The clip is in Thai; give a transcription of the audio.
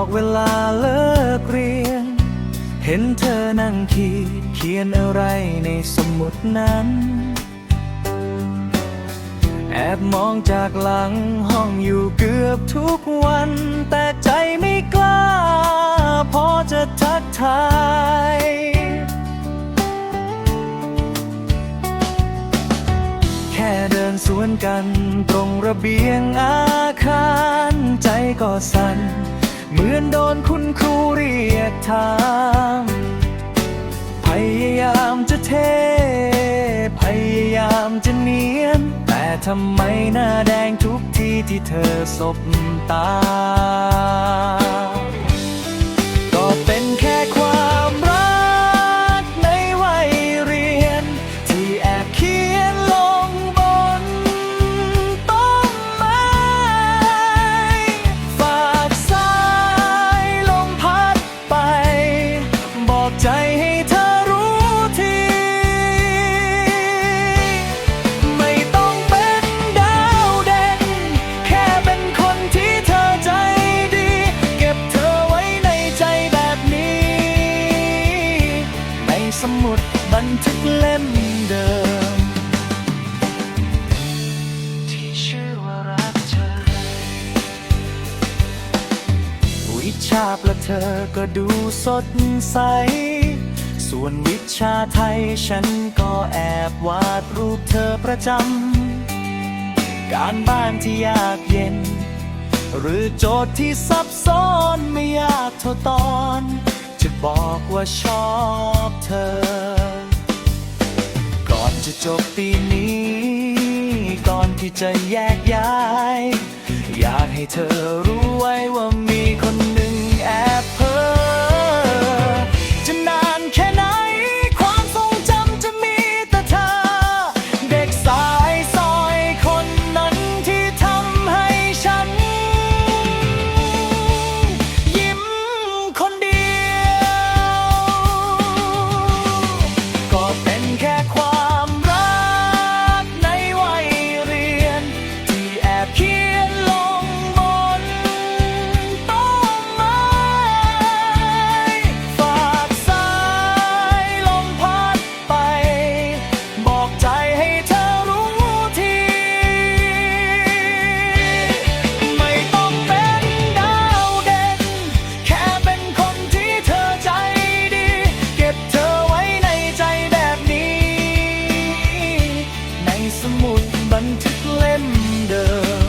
อกเลิกเรียน เห็นเธอนั่งขีดเขียนอะไรในสมุดนั้น แอบมองจากหลังห้องอยู่เกือบทุกวัน แต่ใจไม่กล้า พอจะทักทายแค่เดินสวนกันตรงระเบียงอาคาร ใจก็สั่น เหมือนโดนคุณครูเรียกถามพยายามจะเท พยายามจะเนียน แต่ทำไมหน้าแดงทุกทีที่เธอสบตา มุดบันทึกเล่มเดิม ที่ชื่อว่ารักเธอ วิชาประเธอก็ดูสดใส ส่วนวิชาไทยฉันก็แอบวาดรูปเธอประจำ การบ้านที่ยากเย็น หรือโจทย์ที่ซับซ้อนไม่ยากเท่าตอน จะบอกว่าชอบ ธอ ก่อนจะจบปีนี้ ก่อนที่จะแยกย้าย อยากให้เธอรู้ไว้ว่า นบันทึกเล่มเดิม